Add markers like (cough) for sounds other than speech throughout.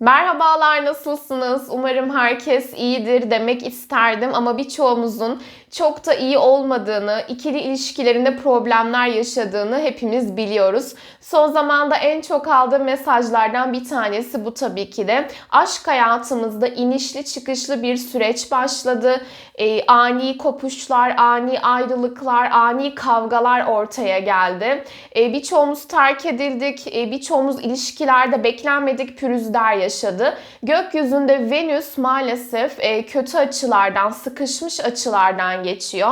Merhabalar nasılsınız? Umarım herkes iyidir demek isterdim ama birçoğumuzun çok da iyi olmadığını, ikili ilişkilerinde problemler yaşadığını hepimiz biliyoruz. Son zamanda en çok aldığım mesajlardan bir tanesi bu tabii ki de. Aşk hayatımızda inişli çıkışlı bir süreç başladı. E, ani kopuşlar, ani ayrılıklar, ani kavgalar ortaya geldi. E, birçoğumuz terk edildik, e, birçoğumuz ilişkilerde beklenmedik pürüzler yaşadı. Gökyüzünde Venüs maalesef e, kötü açılardan, sıkışmış açılardan geçiyor.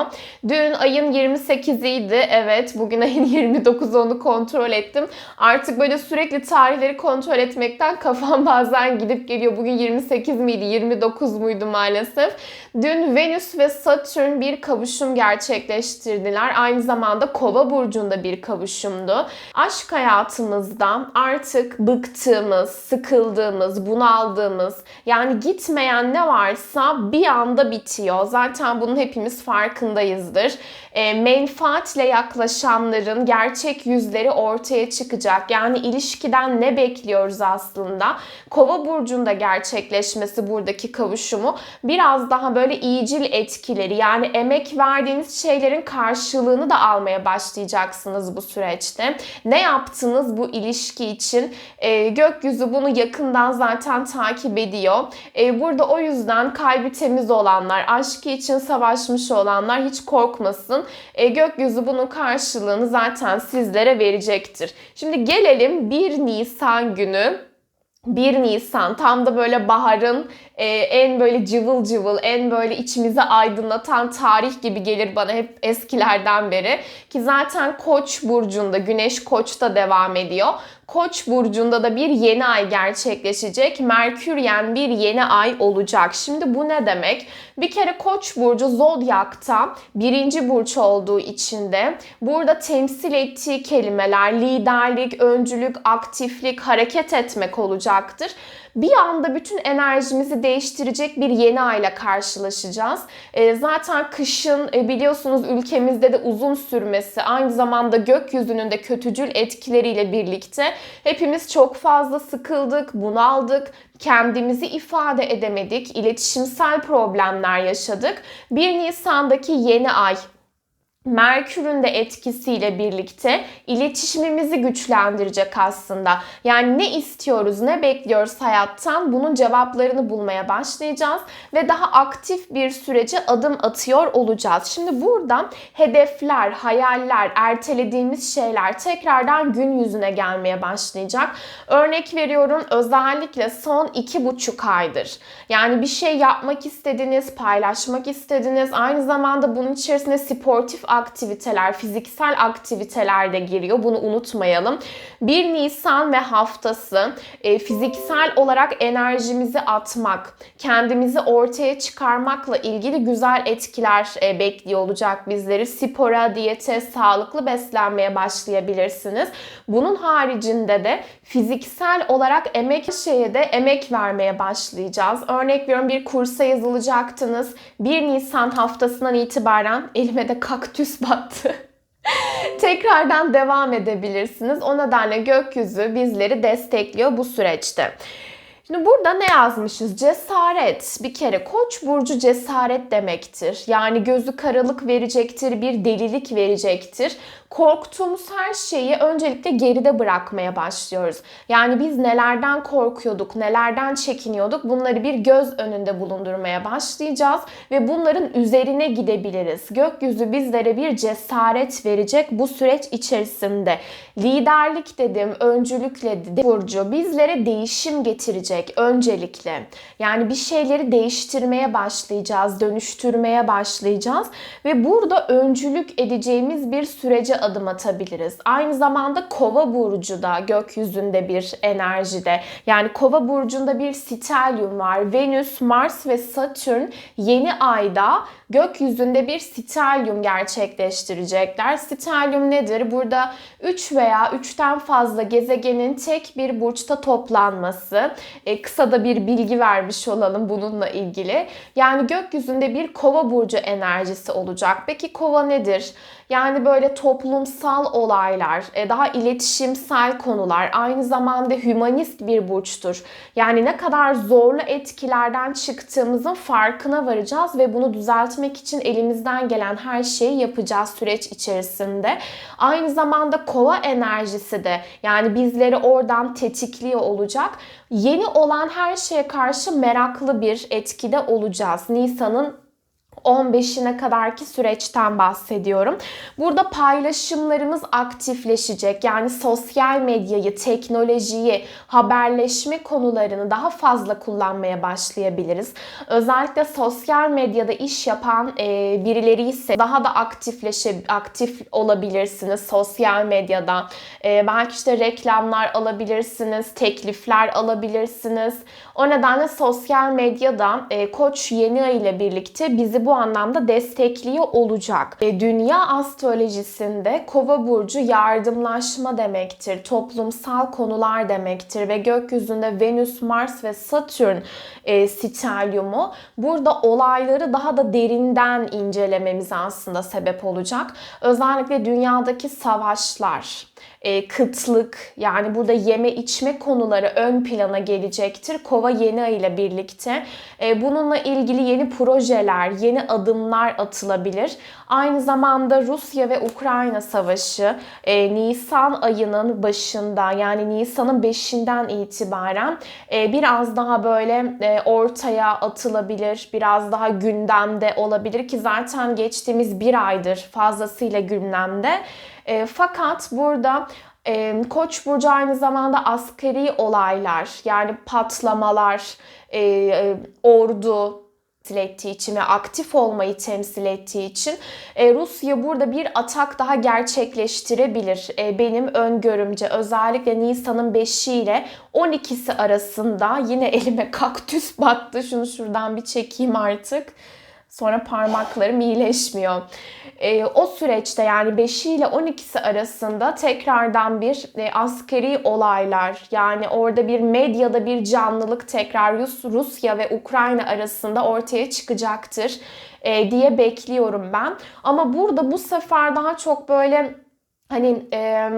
Dün ayın 28'iydi. Evet bugün (laughs) ayın 29 onu kontrol ettim. Artık böyle sürekli tarihleri kontrol etmekten kafam (laughs) bazen gidip geliyor. Bugün 28 miydi, 29 muydu maalesef. Dün Venüs ve Satürn bir kavuşum gerçekleştirdiler. Aynı zamanda Kova burcunda bir kavuşumdu. Aşk hayatımızda artık bıktığımız, sıkıldığımız, bunaldığımız, yani gitmeyen ne varsa bir anda bitiyor. Zaten bunun hepimiz farkındayızdır. E, menfaatle yaklaşanların gerçek yüzleri ortaya çıkacak. Yani ilişkiden ne bekliyoruz aslında? Kova burcunda gerçekleşmesi buradaki kavuşumu biraz daha böyle iyicil etkileri yani emek verdiğiniz şeylerin karşılığını da almaya başlayacaksınız bu süreçte. Ne yaptınız bu ilişki için? E, gökyüzü bunu yakından zaten takip ediyor. E, burada o yüzden kalbi temiz olanlar, aşkı için savaşmış olanlar hiç korkmasın. E, gökyüzü bunun karşılığını zaten sizlere verecektir. Şimdi gelelim 1 Nisan günü 1 Nisan tam da böyle baharın e, en böyle cıvıl cıvıl, en böyle içimizi aydınlatan tarih gibi gelir bana hep eskilerden beri. Ki zaten Koç burcunda, Güneş Koç'ta devam ediyor. Koç burcunda da bir yeni ay gerçekleşecek. Merküryen bir yeni ay olacak. Şimdi bu ne demek? Bir kere Koç burcu zodyakta birinci burç olduğu için de burada temsil ettiği kelimeler liderlik, öncülük, aktiflik, hareket etmek olacaktır bir anda bütün enerjimizi değiştirecek bir yeni ayla karşılaşacağız. E, zaten kışın e, biliyorsunuz ülkemizde de uzun sürmesi aynı zamanda gökyüzünün de kötücül etkileriyle birlikte hepimiz çok fazla sıkıldık, bunaldık, kendimizi ifade edemedik, iletişimsel problemler yaşadık. 1 Nisan'daki yeni ay Merkür'ün de etkisiyle birlikte iletişimimizi güçlendirecek aslında. Yani ne istiyoruz, ne bekliyoruz hayattan bunun cevaplarını bulmaya başlayacağız ve daha aktif bir sürece adım atıyor olacağız. Şimdi burada hedefler, hayaller, ertelediğimiz şeyler tekrardan gün yüzüne gelmeye başlayacak. Örnek veriyorum özellikle son iki buçuk aydır. Yani bir şey yapmak istediniz, paylaşmak istediniz. Aynı zamanda bunun içerisinde sportif aktiviteler, fiziksel aktiviteler de giriyor. Bunu unutmayalım. 1 Nisan ve haftası e, fiziksel olarak enerjimizi atmak, kendimizi ortaya çıkarmakla ilgili güzel etkiler e, bekliyor olacak bizleri. Spora, diyete, sağlıklı beslenmeye başlayabilirsiniz. Bunun haricinde de fiziksel olarak emek şeye de emek vermeye başlayacağız. Örnek veriyorum bir kursa yazılacaktınız. 1 Nisan haftasından itibaren elime de kaktüs (laughs) battı. Tekrardan devam edebilirsiniz. O nedenle gökyüzü bizleri destekliyor bu süreçte. Şimdi burada ne yazmışız? Cesaret. Bir kere Koç burcu cesaret demektir. Yani gözü karalık verecektir, bir delilik verecektir korktuğumuz her şeyi öncelikle geride bırakmaya başlıyoruz. Yani biz nelerden korkuyorduk, nelerden çekiniyorduk bunları bir göz önünde bulundurmaya başlayacağız ve bunların üzerine gidebiliriz. Gökyüzü bizlere bir cesaret verecek bu süreç içerisinde. Liderlik dedim, öncülükle dedim. Burcu bizlere değişim getirecek öncelikle. Yani bir şeyleri değiştirmeye başlayacağız, dönüştürmeye başlayacağız ve burada öncülük edeceğimiz bir sürece adım atabiliriz. Aynı zamanda Kova burcu da gökyüzünde bir enerjide. Yani Kova burcunda bir stelyum var. Venüs, Mars ve Satürn yeni ayda gökyüzünde bir stelyum gerçekleştirecekler. Stelyum nedir? Burada 3 veya 3'ten fazla gezegenin tek bir burçta toplanması. E, kısa da bir bilgi vermiş olalım bununla ilgili. Yani gökyüzünde bir kova burcu enerjisi olacak. Peki kova nedir? Yani böyle toplumsal olaylar, e, daha iletişimsel konular, aynı zamanda hümanist bir burçtur. Yani ne kadar zorlu etkilerden çıktığımızın farkına varacağız ve bunu düzeltmek için elimizden gelen her şeyi yapacağız süreç içerisinde. Aynı zamanda kova enerjisi de yani bizleri oradan tetikliyor olacak. Yeni olan her şeye karşı meraklı bir etkide olacağız. Nisan'ın 15'ine kadarki süreçten bahsediyorum. Burada paylaşımlarımız aktifleşecek. Yani sosyal medyayı, teknolojiyi, haberleşme konularını daha fazla kullanmaya başlayabiliriz. Özellikle sosyal medyada iş yapan e, birileri ise daha da aktifleşe aktif olabilirsiniz sosyal medyada. E, belki işte reklamlar alabilirsiniz, teklifler alabilirsiniz. O nedenle sosyal medyada e, Koç yeni ay ile birlikte bizi bu anlamda destekliyor olacak. E, dünya astrolojisinde Kova burcu yardımlaşma demektir, toplumsal konular demektir ve gökyüzünde Venüs, Mars ve Satürn e, stelyumu burada olayları daha da derinden incelememize aslında sebep olacak. Özellikle dünyadaki savaşlar, e, kıtlık yani burada yeme içme konuları ön plana gelecektir. Kova yeni ay ile birlikte. E, bununla ilgili yeni projeler, yeni adımlar atılabilir. Aynı zamanda Rusya ve Ukrayna savaşı e, Nisan ayının başında yani Nisan'ın 5'inden itibaren e, biraz daha böyle e, ortaya atılabilir. Biraz daha gündemde olabilir ki zaten geçtiğimiz bir aydır fazlasıyla gündemde. E, fakat burada e, Koç burcu aynı zamanda askeri olaylar yani patlamalar, e, e, ordu temsil ettiği için ve aktif olmayı temsil ettiği için e, Rusya burada bir atak daha gerçekleştirebilir. E, benim öngörümce özellikle Nisan'ın 5'i ile 12'si arasında yine elime (laughs) kaktüs battı. Şunu şuradan bir çekeyim artık. Sonra parmaklarım iyileşmiyor. E, o süreçte yani 5'i ile 12'si arasında tekrardan bir e, askeri olaylar yani orada bir medyada bir canlılık tekrar Rus, Rusya ve Ukrayna arasında ortaya çıkacaktır e, diye bekliyorum ben. Ama burada bu sefer daha çok böyle hani... E,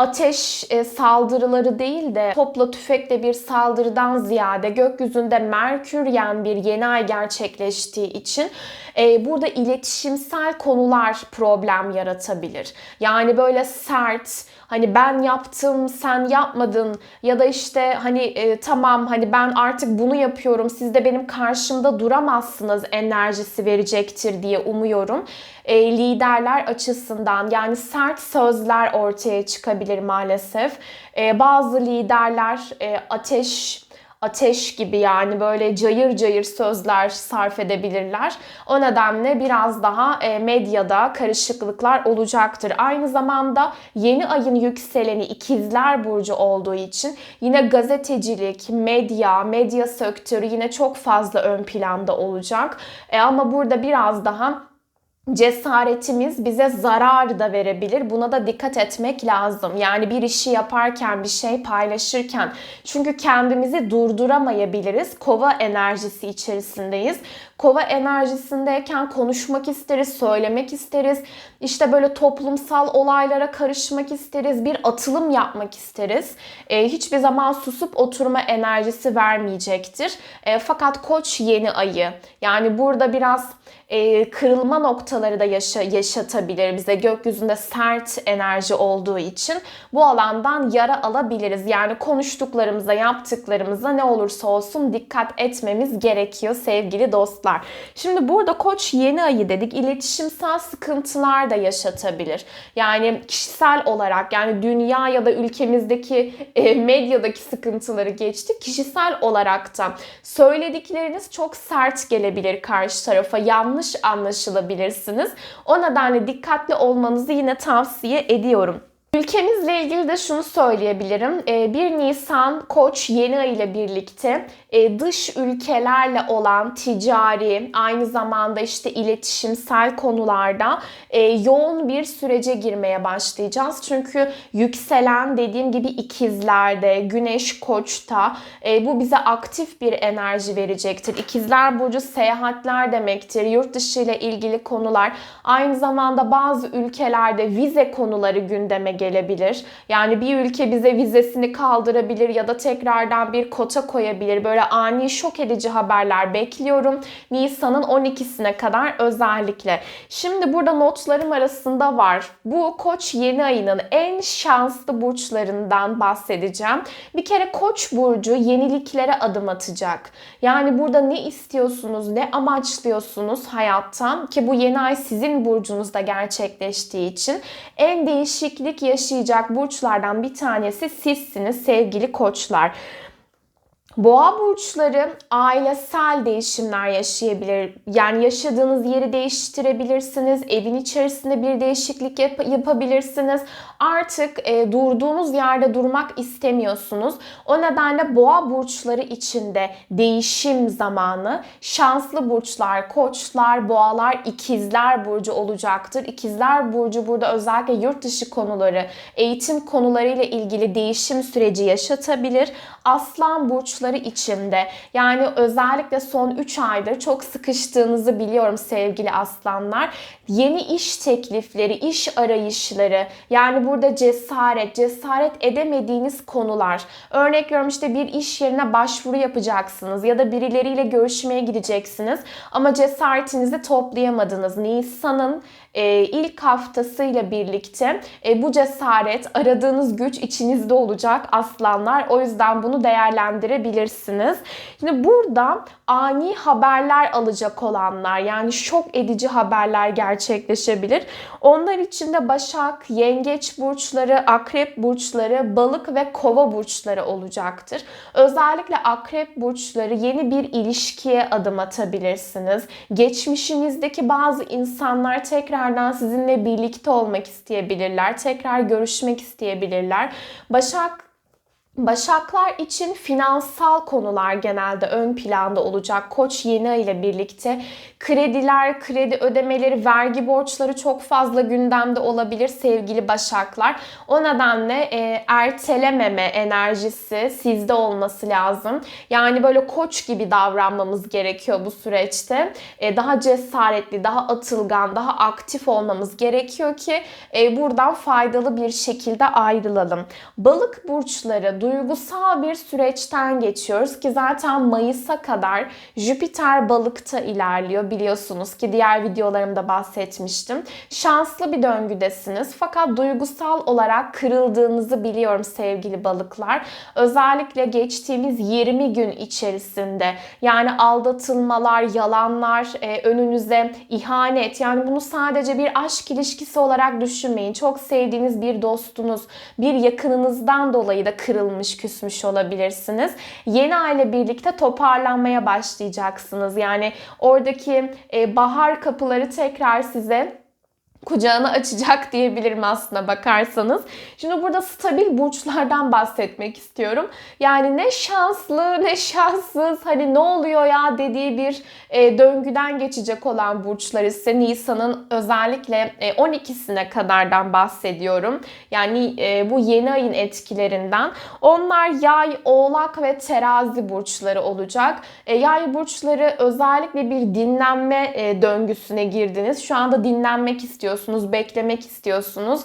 ateş e, saldırıları değil de topla tüfekle bir saldırıdan ziyade gökyüzünde Merküryen bir yeni ay gerçekleştiği için e, burada iletişimsel konular problem yaratabilir. Yani böyle sert, hani ben yaptım sen yapmadın ya da işte hani e, tamam hani ben artık bunu yapıyorum siz de benim karşımda duramazsınız enerjisi verecektir diye umuyorum. E, liderler açısından yani sert sözler ortaya çıkabilir maalesef. E, bazı liderler e, ateş ateş gibi yani böyle cayır cayır sözler sarf edebilirler. O nedenle biraz daha e, medyada karışıklıklar olacaktır. Aynı zamanda yeni ayın yükseleni ikizler burcu olduğu için yine gazetecilik, medya, medya sektörü yine çok fazla ön planda olacak. E, ama burada biraz daha cesaretimiz bize zarar da verebilir. Buna da dikkat etmek lazım. Yani bir işi yaparken, bir şey paylaşırken çünkü kendimizi durduramayabiliriz. Kova enerjisi içerisindeyiz. Kova enerjisindeyken konuşmak isteriz, söylemek isteriz. İşte böyle toplumsal olaylara karışmak isteriz, bir atılım yapmak isteriz. E, hiçbir zaman susup oturma enerjisi vermeyecektir. E, fakat Koç yeni ayı. Yani burada biraz e, kırılma noktaları da yaşa, yaşatabilir bize gökyüzünde sert enerji olduğu için bu alandan yara alabiliriz. Yani konuştuklarımıza, yaptıklarımıza ne olursa olsun dikkat etmemiz gerekiyor sevgili dostlar. Şimdi burada koç yeni ayı dedik. İletişimsel sıkıntılar da yaşatabilir. Yani kişisel olarak yani dünya ya da ülkemizdeki e, medyadaki sıkıntıları geçtik. Kişisel olarak da söyledikleriniz çok sert gelebilir karşı tarafa. Yanlış anlaşılabilirsiniz. O nedenle dikkatli olmanızı yine tavsiye ediyorum. Ülkemizle ilgili de şunu söyleyebilirim. 1 Nisan Koç yeni ay ile birlikte e, dış ülkelerle olan ticari, aynı zamanda işte iletişimsel konularda e, yoğun bir sürece girmeye başlayacağız. Çünkü yükselen dediğim gibi ikizlerde, güneş koçta e, bu bize aktif bir enerji verecektir. İkizler burcu seyahatler demektir. Yurt dışı ile ilgili konular. Aynı zamanda bazı ülkelerde vize konuları gündeme gelebilir. Yani bir ülke bize vizesini kaldırabilir ya da tekrardan bir kota koyabilir. Böyle ani şok edici haberler bekliyorum. Nisan'ın 12'sine kadar özellikle. Şimdi burada notlarım arasında var. Bu Koç yeni ayının en şanslı burçlarından bahsedeceğim. Bir kere Koç burcu yeniliklere adım atacak. Yani burada ne istiyorsunuz, ne amaçlıyorsunuz hayattan ki bu yeni ay sizin burcunuzda gerçekleştiği için en değişiklik yaşayacak burçlardan bir tanesi sizsiniz sevgili koçlar. Boğa burçları ailesel değişimler yaşayabilir. Yani yaşadığınız yeri değiştirebilirsiniz. Evin içerisinde bir değişiklik yap- yapabilirsiniz. Artık e, durduğunuz yerde durmak istemiyorsunuz. O nedenle boğa burçları içinde değişim zamanı. Şanslı burçlar, koçlar, boğalar, ikizler burcu olacaktır. İkizler burcu burada özellikle yurt dışı konuları, eğitim konularıyla ilgili değişim süreci yaşatabilir. Aslan burçları içinde yani özellikle son 3 aydır çok sıkıştığınızı biliyorum sevgili aslanlar. Yeni iş teklifleri, iş arayışları yani burada cesaret, cesaret edemediğiniz konular. Örnek veriyorum işte bir iş yerine başvuru yapacaksınız ya da birileriyle görüşmeye gideceksiniz ama cesaretinizi toplayamadınız. Nisan'ın e, ilk haftasıyla birlikte e, bu cesaret, aradığınız güç içinizde olacak aslanlar. O yüzden bunu değerlendirebilirsiniz. Şimdi burada ani haberler alacak olanlar yani şok edici haberler gerçekleşebilir. Onlar için de Başak, Yengeç burçları, Akrep burçları, Balık ve Kova burçları olacaktır. Özellikle Akrep burçları yeni bir ilişkiye adım atabilirsiniz. Geçmişinizdeki bazı insanlar tekrardan sizinle birlikte olmak isteyebilirler. Tekrar görüşmek isteyebilirler. Başak Başaklar için finansal konular genelde ön planda olacak. Koç yeni ay ile birlikte krediler, kredi ödemeleri, vergi borçları çok fazla gündemde olabilir sevgili Başaklar. O nedenle e, ertelememe enerjisi sizde olması lazım. Yani böyle koç gibi davranmamız gerekiyor bu süreçte. E, daha cesaretli, daha atılgan, daha aktif olmamız gerekiyor ki e, buradan faydalı bir şekilde ayrılalım. Balık burçları duygusal bir süreçten geçiyoruz ki zaten Mayıs'a kadar Jüpiter balıkta ilerliyor biliyorsunuz ki diğer videolarımda bahsetmiştim. Şanslı bir döngüdesiniz fakat duygusal olarak kırıldığınızı biliyorum sevgili balıklar. Özellikle geçtiğimiz 20 gün içerisinde yani aldatılmalar, yalanlar, e, önünüze ihanet yani bunu sadece bir aşk ilişkisi olarak düşünmeyin. Çok sevdiğiniz bir dostunuz, bir yakınınızdan dolayı da kırılmış, küsmüş olabilirsiniz. Yeni aile birlikte toparlanmaya başlayacaksınız. Yani oradaki e, bahar kapıları tekrar size kucağını açacak (laughs) diyebilirim aslında bakarsanız. Şimdi burada stabil burçlardan bahsetmek istiyorum. Yani ne şanslı ne şanssız hani ne oluyor ya dediği bir e, döngüden geçecek olan burçlar ise Nisan'ın özellikle e, 12'sine kadardan bahsediyorum. Yani e, bu yeni ayın etkilerinden. Onlar yay, oğlak ve terazi burçları olacak. E, yay burçları özellikle bir dinlenme e, döngüsüne girdiniz. Şu anda dinlenmek istiyorsunuz istiyorsunuz, beklemek istiyorsunuz.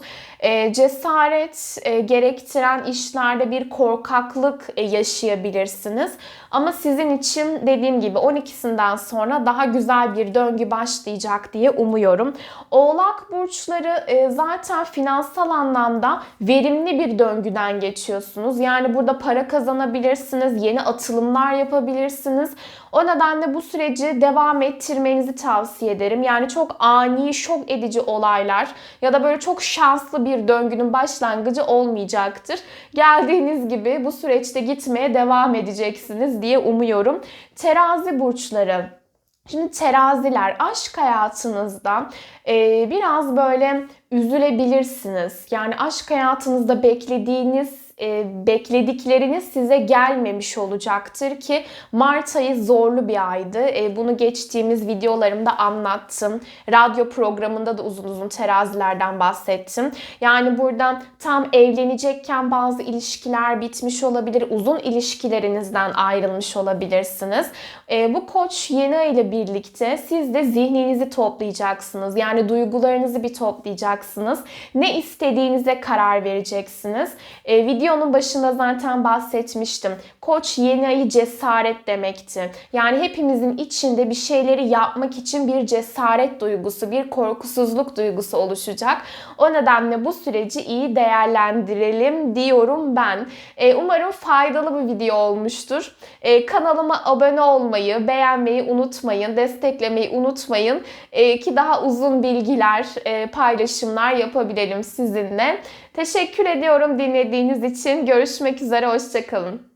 E, cesaret e, gerektiren işlerde bir korkaklık e, yaşayabilirsiniz. Ama sizin için dediğim gibi 12'sinden sonra daha güzel bir döngü başlayacak diye umuyorum. Oğlak burçları e, zaten finansal anlamda verimli bir döngüden geçiyorsunuz. Yani burada para kazanabilirsiniz, yeni atılımlar yapabilirsiniz. O nedenle bu süreci devam ettirmenizi tavsiye ederim. Yani çok ani, şok edici olaylar ya da böyle çok şanslı bir döngünün başlangıcı olmayacaktır. Geldiğiniz gibi bu süreçte gitmeye devam edeceksiniz diye umuyorum. Terazi burçları Şimdi teraziler aşk hayatınızda e, biraz böyle üzülebilirsiniz. Yani aşk hayatınızda beklediğiniz e, bekledikleriniz size gelmemiş olacaktır ki Mart ayı zorlu bir aydı. E, bunu geçtiğimiz videolarımda anlattım. Radyo programında da uzun uzun terazilerden bahsettim. Yani buradan tam evlenecekken bazı ilişkiler bitmiş olabilir. Uzun ilişkilerinizden ayrılmış olabilirsiniz. E, bu koç yeni ay ile birlikte siz de zihninizi toplayacaksınız. Yani duygularınızı bir toplayacaksınız. Ne istediğinize karar vereceksiniz. E, videonun başında zaten bahsetmiştim. Koç yeni ayı cesaret demekti. Yani hepimizin içinde bir şeyleri yapmak için bir cesaret duygusu, bir korkusuzluk duygusu oluşacak. O nedenle bu süreci iyi değerlendirelim diyorum ben. E, umarım faydalı bir video olmuştur. E, kanalıma abone olmayı, beğenmeyi unutmayın, desteklemeyi unutmayın e, ki daha uzun bilgiler, e, paylaşımlar yapabilelim sizinle. Teşekkür ediyorum dinlediğiniz için. Görüşmek üzere, hoşçakalın.